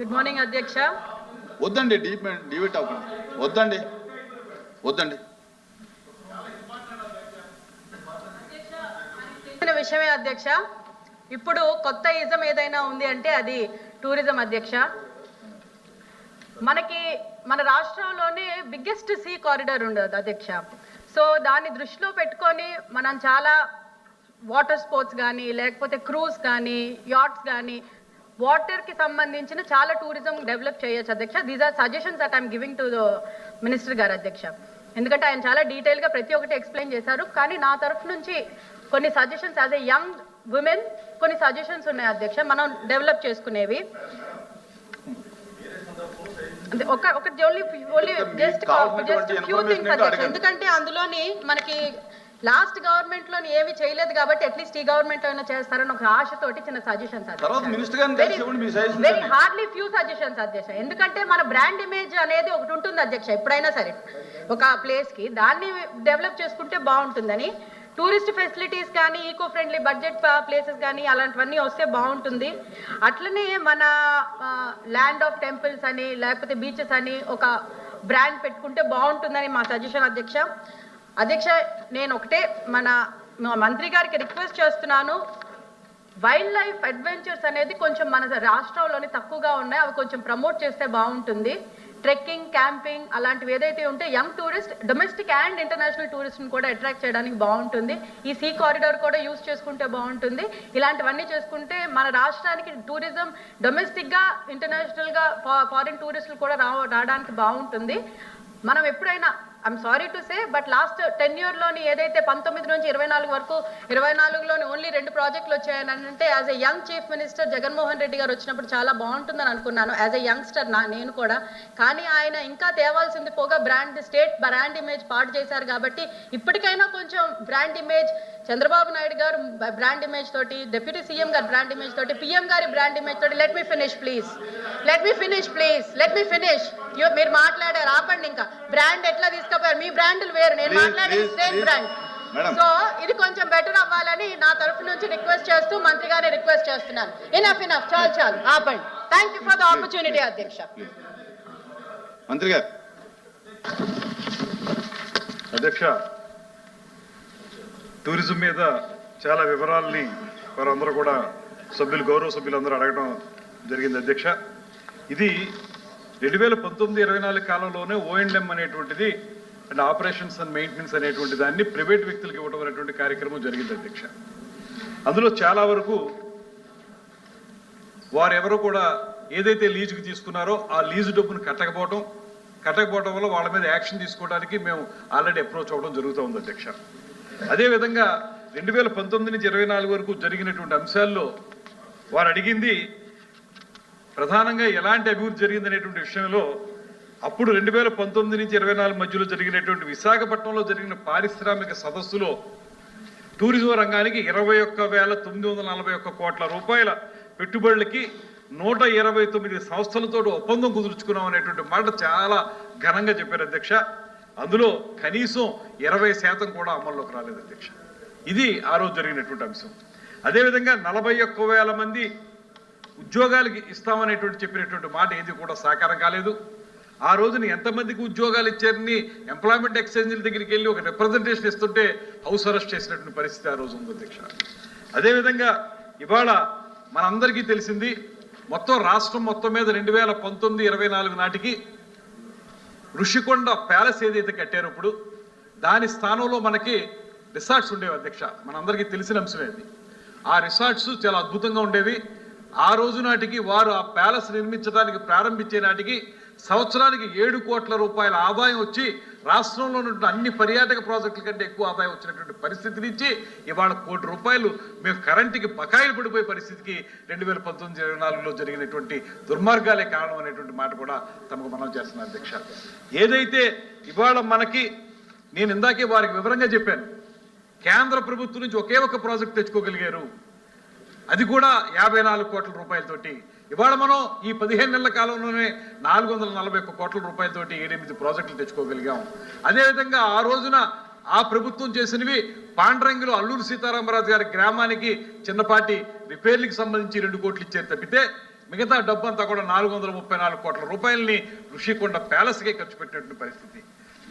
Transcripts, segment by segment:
Good morning అధ్యక్ష వద్దండి debate అవ్వకండి వద్దండి వద్దండి. విషయమే అధ్యక్ష. ఇప్పుడు కొత్త ఇజం ఏదైనా ఉంది అంటే అది టూరిజం అధ్యక్ష. మనకి మన రాష్ట్రంలోనే బిగ్గెస్ట్ సీ కారిడార్ ఉండదు అధ్యక్ష. సో దాన్ని దృష్టిలో పెట్టుకొని మనం చాలా వాటర్ స్పోర్ట్స్ కానీ లేకపోతే క్రూజ్ కానీ యాట్స్ కానీ వాటర్కి సంబంధించిన చాలా టూరిజం డెవలప్ చేయొచ్చు అధ్యక్ష. These are suggestions that I'm giving to the minister గారు అధ్యక్ష. ఎందుకంటే ఆయన చాలా డీటెయిల్గా ప్రతి ఒక్కటి ఎక్స్ప్లెయిన్ చేశారు. కానీ నా తరఫు నుంచి కొన్ని suggestions as a young woman కొన్ని సజెషన్స్ ఉన్నాయి అధ్యక్ష. మనం డెవలప్ చేసుకునేవి. ఒక ఒక only only just just few things అధ్యక్ష. ఎందుకంటే అందులోని మనకి లాస్ట్ గవర్నమెంట్లోని ఏమి చేయలేదు కాబట్టి అట్లీస్ట్ ఈ గవర్నమెంట్ అయినా చేస్తారని ఒక ఆశతోటి చిన్న suggestions very. Hardly few suggestions అధ్యక్ష. ఎందుకంటే మన బ్రాండ్ ఇమేజ్ అనేది ఒకటి ఉంటుంది అధ్యక్ష ఎప్పుడైనా సరే. ఒక ప్లేస్కి దాన్ని డెవలప్ చేసుకుంటే బాగుంటుందని టూరిస్ట్ ఫెసిలిటీస్ కానీ ఈకో ఫ్రెండ్లీ బడ్జెట్ ప్లేసెస్ కానీ అలాంటివన్నీ వస్తే బాగుంటుంది. అట్లనే మన ల్యాండ్ ఆఫ్ టెంపుల్స్ అని లేకపోతే బీచెస్ అని ఒక బ్రాండ్ పెట్టుకుంటే బాగుంటుందని మా సజెషన్ అధ్యక్ష. అధ్యక్ష నేను ఒకటే మన మంత్రి గారికి రిక్వెస్ట్ చేస్తున్నాను. వైల్డ్ లైఫ్ అడ్వెంచర్స్ అనేది కొంచెం మన రాష్ట్రంలోని తక్కువగా ఉన్నాయి. అవి కొంచెం ప్రమోట్ చేస్తే బాగుంటుంది. ట్రెక్కింగ్ క్యాంపింగ్ అలాంటివి ఏదైతే ఉంటే young tourist domestic and international టూరిస్ట్ని కూడా అట్రాక్ట్ చేయడానికి బాగుంటుంది. ఈ సీ కారిడార్ కూడా యూస్ చేసుకుంటే బాగుంటుంది. ఇలాంటివన్నీ చేసుకుంటే మన రాష్ట్రానికి టూరిజం డొమెస్టిక్గా ఇంటర్నేషనల్గా ఫారిన్ టూరిస్టులు కూడా రావడానికి బాగుంటుంది. మనం ఎప్పుడైనా I'm sorry to say but last ten ఇయర్లోని ఏదైతే పంతొమ్మిది నుంచి ఇరవై నాలుగు వరకు ఇరవై నాలుగులోని ఓన్లీ రెండు ప్రాజెక్టులు వచ్చాయని అంటే as a young chief minister Jaganmohan Reddy గారు వచ్చినప్పుడు చాలా బాగుంటుందని అనుకున్నాను. యాజ్ ఎ యంగ్స్టర్ నా నేను కూడా. కానీ ఆయన ఇంకా తేవాల్సింది పోగా బ్రాండ్ స్టేట్ బ్రాండ్ ఇమేజ్ పాటు చేశారు కాబట్టి ఇప్పటికైనా కొంచెం బ్రాండ్ ఇమేజ్ చంద్రబాబు నాయుడు గారు బ్రాండ్ ఇమేజ్ తోటి డిప్యూటీ సీఎం గారి బ్రాండ్ ఇమేజ్ తోటి పిఎం గారి బ్రాండ్ ఇమేజ్ తోటి let me finish please let me finish please let me finish మీరు మాట్లాడారు ఆపండి ఇంకా. బ్రాండ్ ఎట్లా తీసుకుపోయారు? మీ బ్రాండ్లు వేరు. నేను మాట్లాడేది స్టేట్ please. బ్రాండ్. సో ఇది కొంచెం బెటర్ అవ్వాలని నా తరఫు నుంచి రిక్వెస్ట్ చేస్తూ మంత్రి గారిని రిక్వెస్ట్ చేస్తున్నాను. ఇనఫ్ ఇనఫ్ చాలు చాలు. ఆపండి. Thank you for the opportunity అధ్యక్ష. మంత్రి గారు. అధ్యక్ష టూరిజం మీద చాలా వివరాలని వారందరూ కూడా సభ్యులు గౌరవ సభ్యులందరూ అడగడం జరిగింది అధ్యక్ష. ఇది రెండు వేల పంతొమ్మిది ఇరవై నాలుగు కాలంలోనే ఓఎండ్ఎం అనేటువంటిది అండ్ ఆపరేషన్స్ అండ్ మెయింటెనెన్స్ అనేటువంటి దాన్ని ప్రైవేట్ వ్యక్తులకు ఇవ్వడం అనేటువంటి కార్యక్రమం జరిగింది అధ్యక్ష. అందులో చాలా వరకు వారెవరో కూడా ఏదైతే లీజుకి తీసుకున్నారో ఆ లీజు డబ్బును కట్టకపోవడం కట్టకపోవడం వల్ల వాళ్ళ మీద యాక్షన్ తీసుకోవడానికి మేము ఆల్రెడీ అప్రోచ్ అవ్వడం జరుగుతూ ఉంది అధ్యక్ష. అదేవిధంగా రెండు వేల పంతొమ్మిది నుంచి ఇరవై నాలుగు వరకు జరిగినటువంటి అంశాల్లో వారు అడిగింది ప్రధానంగా ఎలాంటి అభివృద్ధి జరిగిందనేటువంటి విషయంలో అప్పుడు రెండు వేల పంతొమ్మిది నుంచి ఇరవై నాలుగు మధ్యలో జరిగినటువంటి విశాఖపట్నంలో జరిగిన పారిశ్రామిక సదస్సులో టూరిజం రంగానికి ఇరవై ఒక్క వేల తొమ్మిది వందల నలభై ఒక్క కోట్ల రూపాయల పెట్టుబడులకి నూట ఇరవై తొమ్మిది సంస్థలతో ఒప్పందం కుదుర్చుకున్నాం అనేటువంటి మాట చాలా ఘనంగా చెప్పారు అధ్యక్ష. అందులో కనీసం ఇరవై శాతం కూడా అమల్లోకి రాలేదు అధ్యక్ష. ఇది ఆ రోజు జరిగినటువంటి అంశం. అదేవిధంగా నలభై ఒక్క వేల మంది ఉద్యోగాలకి ఇస్తామనేటువంటి చెప్పినటువంటి మాట ఏది కూడా సాకారం కాలేదు. ఆ రోజున ఎంతమందికి ఉద్యోగాలు ఇచ్చారని ఎంప్లాయ్మెంట్ ఎక్స్చేంజ్ల దగ్గరికి వెళ్ళి ఒక రిప్రజెంటేషన్ ఇస్తుంటే హౌస్ అరెస్ట్ చేసినటువంటి పరిస్థితి ఆ రోజు ఉంది అధ్యక్ష. అదేవిధంగా ఇవాళ మనందరికీ తెలిసింది మొత్తం రాష్ట్రం మొత్తం మీద రెండు వేల పంతొమ్మిది ఇరవై నాలుగు నాటికి ఋషికొండ ప్యాలెస్ ఏదైతే కట్టారో ఇప్పుడు దాని స్థానంలో మనకి రిసార్ట్స్ ఉండేవి అధ్యక్ష. మనందరికీ తెలిసిన అంశమే అది. ఆ రిసార్ట్స్ చాలా అద్భుతంగా ఉండేవి. ఆ రోజు నాటికి వారు ఆ ప్యాలెస్ నిర్మించడానికి ప్రారంభించే నాటికి సంవత్సరానికి ఏడు కోట్ల రూపాయల ఆదాయం వచ్చి రాష్ట్రంలో ఉన్నటువంటి అన్ని పర్యాటక ప్రాజెక్టుల కంటే ఎక్కువ ఆదాయం వచ్చినటువంటి పరిస్థితి నుంచి ఇవాళ కోటి రూపాయలు మేము కరెంటుకి బకాయిలు పడిపోయే పరిస్థితికి రెండు వేల పంతొమ్మిది ఇరవై నాలుగులో జరిగినటువంటి దుర్మార్గాలే కారణం అనేటువంటి మాట కూడా తమకు మనం చేస్తున్నాం అధ్యక్ష. ఏదైతే ఇవాళ మనకి నేను ఇందాకే వారికి వివరంగా చెప్పాను కేంద్ర ప్రభుత్వం నుంచి ఒకే ఒక ప్రాజెక్ట్ తెచ్చుకోగలిగారు. అది కూడా యాభై నాలుగు కోట్ల రూపాయలతోటి. ఇవాళ మనం ఈ పదిహేను నెలల కాలంలోనే నాలుగు వందల నలభై ఒక్క కోట్ల రూపాయలతోటి ఏడెనిమిది ప్రాజెక్టులు తెచ్చుకోగలిగాం. అదేవిధంగా ఆ రోజున ఆ ప్రభుత్వం చేసినవి పాండ్రంగిలో అల్లూరు సీతారామరాజు గారి గ్రామానికి చిన్నపాటి రిపేర్లకు సంబంధించి రెండు కోట్లు ఇచ్చారు తప్పితే మిగతా డబ్బు అంతా కూడా నాలుగు వందల ముప్పై నాలుగు కోట్ల రూపాయలని ఋషికొండ ప్యాలెస్కే ఖర్చు పెట్టినటువంటి పరిస్థితి.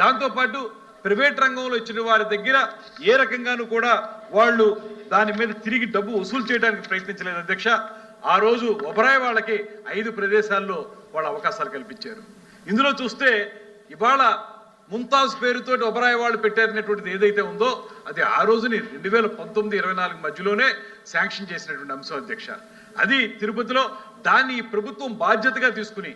దాంతోపాటు ప్రైవేట్ రంగంలో ఇచ్చిన వారి దగ్గర ఏ రకంగానూ కూడా వాళ్ళు దాని మీద తిరిగి డబ్బు వసూలు చేయడానికి ప్రయత్నించలేదు అధ్యక్ష. ఆ రోజు ఒబరాయ్ వాళ్ళకి ఐదు ప్రదేశాల్లో వాళ్ళ అవకాశాలు కల్పించారు. ఇందులో చూస్తే ఇవాళ ముంతాజ్ పేరుతోటి ఒబరాయ్ వాళ్ళు పెట్టారనేటువంటిది ఏదైతే ఉందో అది ఆ రోజుని రెండు వేల పంతొమ్మిది ఇరవై నాలుగు మధ్యలోనే శాంక్షన్ చేసినటువంటి అంశం అధ్యక్ష. అది తిరుపతిలో దాన్ని ప్రభుత్వం బాధ్యతగా తీసుకుని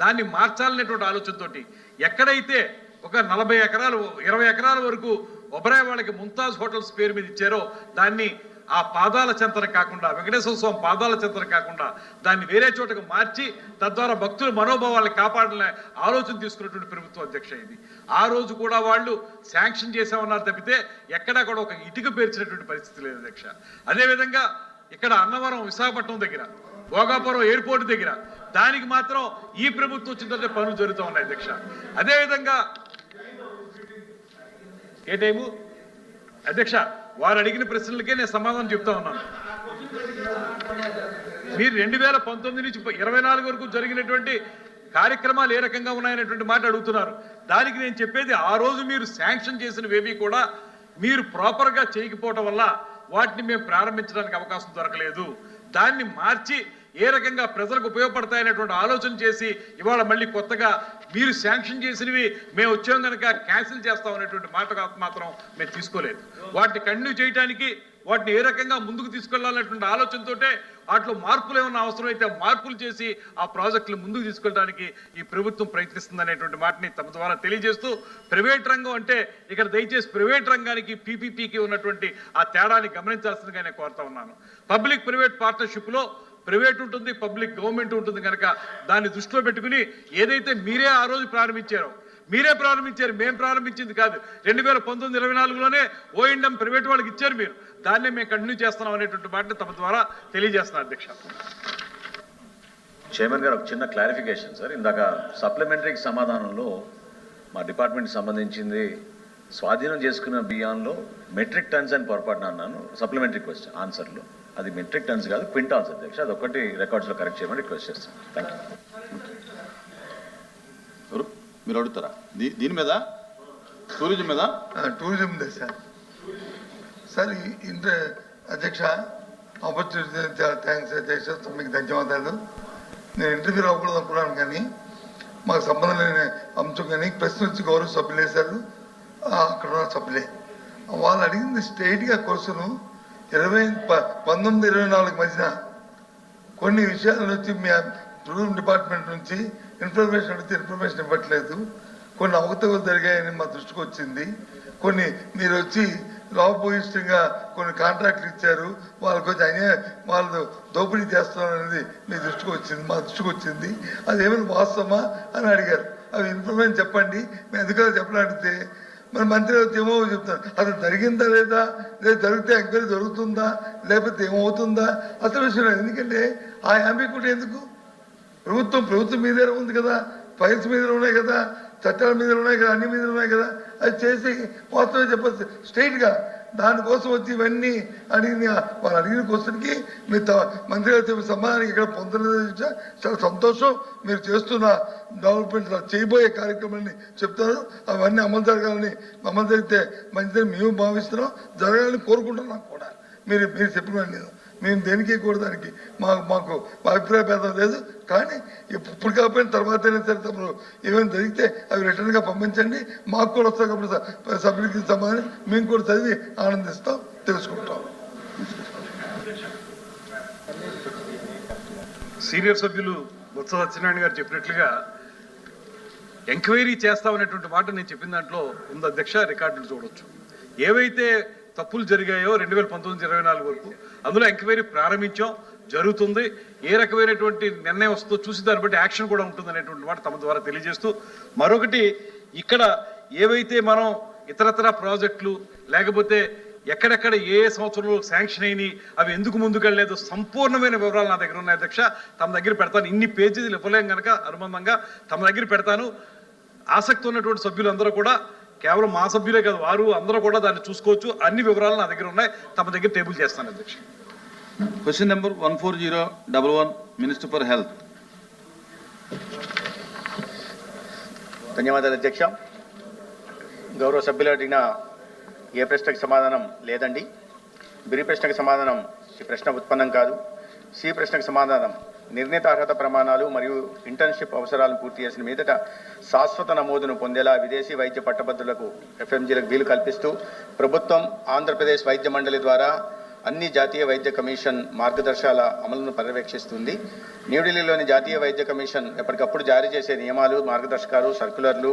దాన్ని మార్చాలనేటువంటి ఆలోచనతోటి ఎక్కడైతే ఒక నలభై ఎకరాలు ఇరవై ఎకరాల వరకు ఒబరాయ్ వాళ్ళకి ముంతాజ్ హోటల్స్ పేరు మీద ఇచ్చారో దాన్ని ఆ పాదాల చెంతన కాకుండా వెంకటేశ్వర స్వామి పాదాల చెంతన కాకుండా దాన్ని వేరే చోటకు మార్చి తద్వారా భక్తుల మనోభావాలను కాపాడాలనే ఆలోచన తీసుకున్నటువంటి ప్రభుత్వం అధ్యక్ష ఇది. ఆ రోజు కూడా వాళ్ళు శాంక్షన్ చేసామన్నారు తప్పితే ఎక్కడా కూడా ఒక ఇటుక పేర్చినటువంటి పరిస్థితి లేదు అధ్యక్ష. అదేవిధంగా ఇక్కడ అన్నవరం విశాఖపట్నం దగ్గర భోగాపురం ఎయిర్పోర్ట్ దగ్గర దానికి మాత్రం ఈ ప్రభుత్వం వచ్చిన పనులు జరుగుతూ ఉన్నాయి అధ్యక్ష. అదేవిధంగా ఏ టైము అధ్యక్ష వారు అడిగిన ప్రశ్నలకే నేను సమాధానం చెప్తా ఉన్నాను. మీరు రెండు వేల పంతొమ్మిది నుంచి ఇరవై నాలుగు వరకు జరిగినటువంటి కార్యక్రమాలు ఏ రకంగా ఉన్నాయనేటువంటి మాట అడుగుతున్నారు. దానికి నేను చెప్పేది ఆ రోజు మీరు శాంక్షన్ చేసినవేవి కూడా మీరు ప్రాపర్గా చేయకపోవటం వల్ల వాటిని మేము ప్రారంభించడానికి అవకాశం దొరకలేదు. దాన్ని మార్చి ఏ రకంగా ప్రజలకు ఉపయోగపడతాయనేటువంటి ఆలోచన చేసి ఇవాళ మళ్ళీ కొత్తగా మీరు శాంక్షన్ చేసినవి మేము వచ్చాం కనుక క్యాన్సిల్ చేస్తాం అనేటువంటి మాట మాత్రం మేము తీసుకోలేదు. వాటిని కంటిన్యూ చేయడానికి వాటిని ఏ రకంగా ముందుకు తీసుకెళ్ళాలనేటువంటి ఆలోచనతోటే వాటిలో మార్పులు ఏమన్నా అవసరమైతే మార్పులు చేసి ఆ ప్రాజెక్టులు ముందుకు తీసుకెళ్ళడానికి ఈ ప్రభుత్వం ప్రయత్నిస్తుంది వాటిని మాటని తమ ద్వారా తెలియజేస్తూ ప్రైవేట్ రంగం అంటే ఇక్కడ దయచేసి ప్రైవేట్ రంగానికి పీపీపీకి ఉన్నటువంటి ఆ తేడాని గమనించాల్సిందిగా నేను కోరుతా ఉన్నాను. పబ్లిక్ ప్రైవేట్ పార్ట్నర్షిప్లో ప్రైవేట్ ఉంటుంది పబ్లిక్ గవర్నమెంట్ ఉంటుంది కనుక దాన్ని దృష్టిలో పెట్టుకుని ఏదైతే మీరే ఆ రోజు ప్రారంభించారో మీరే ప్రారంభించారు మేము ప్రారంభించింది కాదు. రెండు వేల పంతొమ్మిది ఇరవై నాలుగులోనే ఓఎండం ప్రైవేట్ వాళ్ళకి ఇచ్చారు మీరు. దాన్నే మేము కంటిన్యూ చేస్తున్నాం అనేటువంటి మాటని తమ ద్వారా తెలియజేస్తున్నాను అధ్యక్ష. చైర్మన్ గారు ఒక చిన్న క్లారిఫికేషన్ సార్. ఇందాక సప్లిమెంటరీకి సమాధానంలో మా డిపార్ట్మెంట్కి సంబంధించింది స్వాధీనం చేసుకున్న బియ్యంలో మెట్రిక్ టన్స్ అని పొరపాటున అన్నాను సప్లిమెంటరీ క్వశ్చన్ ఆన్సర్లో. అది మెట్రిక్ టన్స్ కాదు క్వింటాల్స్ అధ్యక్ష అది ఒకటి రికార్డ్స్లో కరెక్ట్ చేయమని రిక్వెస్ట్ చేస్తాను థ్యాంక్ యూ మీరు అడుగుతారా? దీ- దీని మీద? టూరిజం మీద? టూరిజం దే సార్. సార్ ఇంటర్ అధ్యక్ష ఆపర్చునిటీ థ్యాంక్స్ అధ్యక్ష మీకు ధన్యవాదాలు. నేను ఇంటర్వ్యూ రాకూడదు అనుకున్నాను కానీ మాకు సంబంధం లేని అంశం కానీ ప్రశ్న వచ్చి గౌరవ సభ్యులు వేశారు. ఆ, అక్కడ ఉన్న సభ్యులే. వాళ్ళు అడిగింది స్ట్రైట్గా క్వశ్చన్ ఇరవై ప- పంతొమ్మిది ఇరవై నాలుగు మధ్యన కొన్ని విషయాలు వచ్చి మీ టూరిజం డిపార్ట్మెంట్ నుంచి ఇన్ఫర్మేషన్ అడిగితే ఇన్ఫర్మేషన్ ఇవ్వట్లేదు. కొన్ని అవకతవలు జరిగాయని మా దృష్టికి వచ్చింది. కొన్ని మీరు వచ్చి లోపభూయిష్టంగా కొన్ని కాంట్రాక్ట్లు ఇచ్చారు. వాళ్ళకి వచ్చి అన్యాయ వాళ్ళు దోపిడీ చేస్తున్నారు మీ దృష్టికి వచ్చింది మా దృష్టికి వచ్చింది. అది ఏమైనా వాస్తవమా అని అడిగారు. అవి ఇన్ఫర్మేషన్ చెప్పండి. మేము అధికారులు చెప్పడానికి మరి మంత్రి వచ్చి ఏమో చెప్తాను అసలు జరిగిందా లేదా? లేదా జరిగితే ఎంక్వైరీ జరుగుతుందా? లేకపోతే ఏమవుతుందా? అసలు విషయం లేదు. ఎందుకంటే ఆ యాంబిక్యూటీ ఎందుకు? ప్రభుత్వం ప్రభుత్వం మీదే ఉంది కదా. ఫైల్స్ మీద ఉన్నాయి కదా. చట్టాల మీద ఉన్నాయి కదా అన్ని మీద ఉన్నాయి కదా అది చేసి వాస్తవం చెప్పచ్చు. స్ట్రైట్గా దానికోసం వచ్చి ఇవన్నీ అడిగిన వాళ్ళు అడిగిన క్వశ్చన్కి మీరు త- మంత్రి గారు చెప్పిన సమాధానానికి ఇక్కడ పొందలేదు చాలా సంతోషం. మీరు చేస్తున్న డెవలప్మెంట్ చేయబోయే కార్యక్రమాన్ని చెప్తారు. అవన్నీ అమలు జరగాలని అమలు జరిగితే మంచిదని మేము భావిస్తున్నాం. జరగాలని కోరుకుంటున్నాం కూడా. మీరు మీరు చెప్పిన నేను మేము దేనికి కూడా దానికి మాకు మాకు అభిప్రాయ భేదం లేదు. కానీ ఇప్పుడు కాకపోయిన తర్వాత అయినా సరే ఏమైనా జరిగితే అవి రిటర్న్గా పంపించండి. మాకు కూడా వస్తాయి కాబట్టి సభ్యులకి సమాధానం మేము కూడా చదివి ఆనందిస్తాం తెలుసుకుంటాం. సీనియర్ సభ్యులు బొత్స సత్యనారాయణ గారు చెప్పినట్లుగా ఎంక్వైరీ చేస్తామనేటువంటి మాట నేను చెప్పిన దాంట్లో ఉంది. అధ్యక్ష రికార్డులు చూడొచ్చు. ఏవైతే తప్పులు జరిగాయో రెండు వేల పంతొమ్మిది ఇరవై నాలుగు వరకు. అందులో ఎంక్వైరీ ప్రారంభించాం జరుగుతుంది. ఏ రకమైనటువంటి నిర్ణయం వస్తుందో చూసి దాన్ని బట్టి యాక్షన్ కూడా ఉంటుంది అనేటువంటి మాట తమ ద్వారా తెలియజేస్తూ మరొకటి ఇక్కడ ఏవైతే మనం ఇతరతర ప్రాజెక్టులు లేకపోతే ఎక్కడెక్కడ ఏ ఏ సంవత్సరంలో శాంక్షన్ అయినాయి అవి ఎందుకు ముందుకెళ్ళలేదు సంపూర్ణమైన వివరాలు నా దగ్గర ఉన్నాయి అధ్యక్ష. తమ దగ్గర పెడతాను. ఇన్ని పేజీలు ఇవ్వలేం కనుక అనుబంధంగా తమ దగ్గర పెడతాను. ఆసక్తి ఉన్నటువంటి సభ్యులందరూ కూడా కేవలం మా సభ్యులే కాదు వారు అందరూ కూడా దాన్ని చూసుకోవచ్చు. అన్ని వివరాలు నా దగ్గర ఉన్నాయి. తమ దగ్గర టేబుల్ చేస్తాను అధ్యక్ష. Question number one four zero double one minister for health ధన్యవాదాలు అధ్యక్ష. గౌరవ సభ్యులు అడిగిన ఏ ప్రశ్నకు సమాధానం లేదండి. బిరి ప్రశ్నకు సమాధానం ఈ ప్రశ్న ఉత్పన్నం కాదు. సి ప్రశ్నకు సమాధానం నిర్ణీత అర్హత ప్రమాణాలు మరియు ఇంటర్న్షిప్ అవసరాలను పూర్తి చేసిన మీదట శాశ్వత నమోదును పొందేలా విదేశీ వైద్య పట్టభద్రులకు ఎఫ్ఎంజీలకు వీలు కల్పిస్తూ ప్రభుత్వం ఆంధ్రప్రదేశ్ వైద్య మండలి ద్వారా అన్ని జాతీయ వైద్య కమిషన్ మార్గదర్శకాల అమలును పర్యవేక్షిస్తుంది. న్యూఢిల్లీలోని జాతీయ వైద్య కమిషన్ ఎప్పటికప్పుడు జారీ చేసే నియమాలు మార్గదర్శకాలు సర్కులర్లు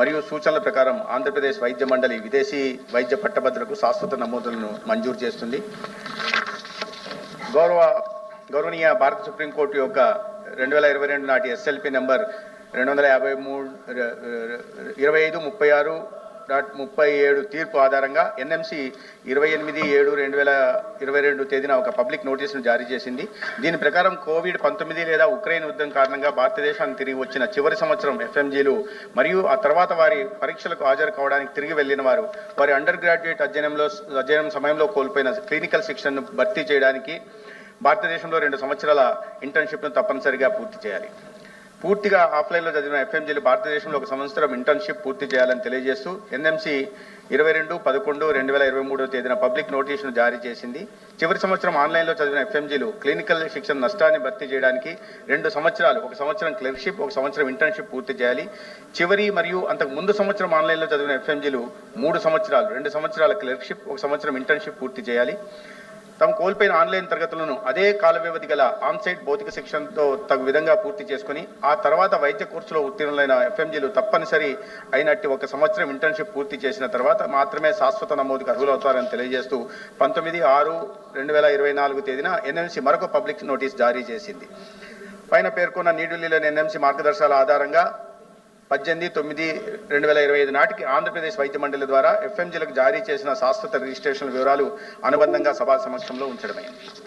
మరియు సూచనల ప్రకారం ఆంధ్రప్రదేశ్ వైద్య మండలి విదేశీ వైద్య పట్టభద్రులకు శాశ్వత నమోదులను మంజూరు చేస్తుంది. గౌరవ గౌరవనీయ భారత సుప్రీంకోర్టు యొక్క రెండు వేల ఇరవై రెండు నాటి ఎస్ఎల్పి నెంబర్ రెండు వందల యాభై మూడు ఇరవై ఐదు ముప్పై ఆరు డాట్ ముప్పై ఏడు తీర్పు ఆధారంగా ఎన్ఎంసి ఇరవై ఎనిమిది ఏడు రెండు వేల ఇరవై రెండు తేదీన ఒక పబ్లిక్ నోటీసును జారీ చేసింది. దీని ప్రకారం కోవిడ్ పంతొమ్మిది లేదా ఉక్రెయిన్ యుద్ధం కారణంగా భారతదేశానికి తిరిగి వచ్చిన చివరి సంవత్సరం ఎఫ్ఎంజీలు మరియు ఆ తర్వాత వారి పరీక్షలకు హాజరు కావడానికి తిరిగి వెళ్ళిన వారు వారి అండర్ గ్రాడ్యుయేట్ అధ్యయనంలో అధ్యయనం సమయంలో కోల్పోయిన క్లినికల్ శిక్షణను భర్తీ చేయడానికి భారతదేశంలో రెండు సంవత్సరాల ఇంటర్న్షిప్ను తప్పనిసరిగా పూర్తి చేయాలి. పూర్తిగా ఆఫ్లైన్లో చదివిన ఎఫ్ఎంజీలు భారతదేశంలో ఒక సంవత్సరం ఇంటర్న్షిప్ పూర్తి చేయాలని తెలియజేస్తూ ఎన్ఎంసి ఇరవై రెండు పదకొండు రెండు వేల ఇరవై మూడో తేదీన పబ్లిక్ నోటీసును జారీ చేసింది. చివరి సంవత్సరం ఆన్లైన్లో చదివిన ఎఫ్ఎంజీలు క్లినికల్ శిక్షణ నష్టాన్ని భర్తీ చేయడానికి రెండు సంవత్సరాలు ఒక సంవత్సరం క్లర్క్షిప్ ఒక సంవత్సరం ఇంటర్న్షిప్ పూర్తి చేయాలి. చివరి మరియు అంతకు ముందు సంవత్సరం ఆన్లైన్లో చదివిన ఎఫ్ఎంజీలు మూడు సంవత్సరాలు రెండు సంవత్సరాల క్లర్క్షిప్ ఒక సంవత్సరం ఇంటర్న్షిప్ పూర్తి చేయాలి. తాము కోల్పోయిన ఆన్లైన్ తరగతులను అదే కాల వ్యవధి గల ఆన్సైట్ భౌతిక శిక్షణతో తగు విధంగా పూర్తి చేసుకుని ఆ తర్వాత వైద్య కోర్సులో ఉత్తీర్ణులైన ఎఫ్ఎంజీలు తప్పనిసరి అయినట్టు ఒక సంవత్సరం ఇంటర్న్షిప్ పూర్తి చేసిన తర్వాత మాత్రమే శాశ్వత నమోదుకు అర్హులవుతారని తెలియజేస్తూ పంతొమ్మిది ఆరు రెండు వేల ఇరవై నాలుగు తేదీన ఎన్ఎంసీ మరొక పబ్లిక్ నోటీస్ జారీ చేసింది. పైన పేర్కొన్న న్యూఢిల్లీలోని ఎన్ఎంసీ మార్గదర్శకాల ఆధారంగా పద్దెనిమిది తొమ్మిది రెండు వేల ఇరవై ఐదు నాటికి ఆంధ్రప్రదేశ్ వైద్య మండలి ద్వారా ఎఫ్ఎంజీలకు జారీ చేసిన శాశ్వత రిజిస్ట్రేషన్ వివరాలు అనుబంధంగా సభా సమక్షంలో ఉంచడమైంది.